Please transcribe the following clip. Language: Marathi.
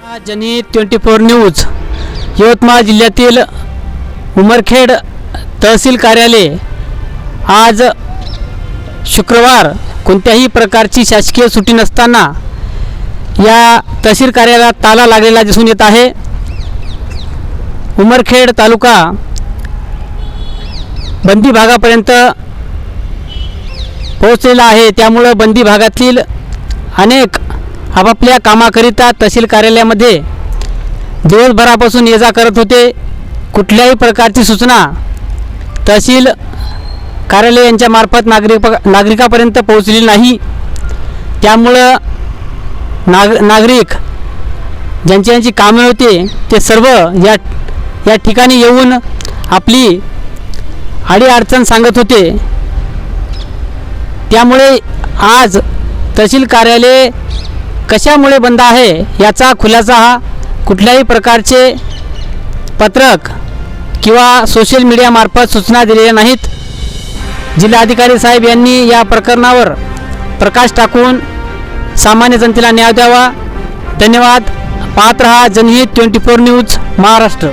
जनी ट्वेंटी फोर न्यूज यवतमाळ जिल्ह्यातील उमरखेड तहसील कार्यालय. आज शुक्रवार कोणत्याही प्रकारची शासकीय सुट्टी नसताना या तहसील कार्यालयात ताला लागलेला दिसून येत आहे. उमरखेड तालुका बंदी भागापर्यंत पोहोचलेला आहे. त्यामुळं बंदी भागातील अनेक आपापल्या कामाकरिता तहसील कार्यालयामध्ये दिवसभरापासून ये जा करत होते. कुठल्याही प्रकारची सूचना तहसील कार्यालय यांच्या मार्फत नागरिक नागरिकापर्यंत पोहोचली नाही. त्यामुळं नाग नागरिक ज्यांची ज्यांची कामे होते ते सर्व या या ठिकाणी येऊन आपली अडीअडचण सांगत होते. त्यामुळे आज तहसील कार्यालय कशामुळे बंद आहे याचा खुलासा हा कुठल्याही प्रकारचे पत्रक किंवा सोशल मीडियामार्फत सूचना दिलेल्या नाहीत. जिल्हाधिकारी साहेब यांनी या प्रकरणावर प्रकाश टाकून सामान्य जनतेला न्याय द्यावा. धन्यवाद. पाहत रहा जनहित ट्वेंटी फोर न्यूज महाराष्ट्र.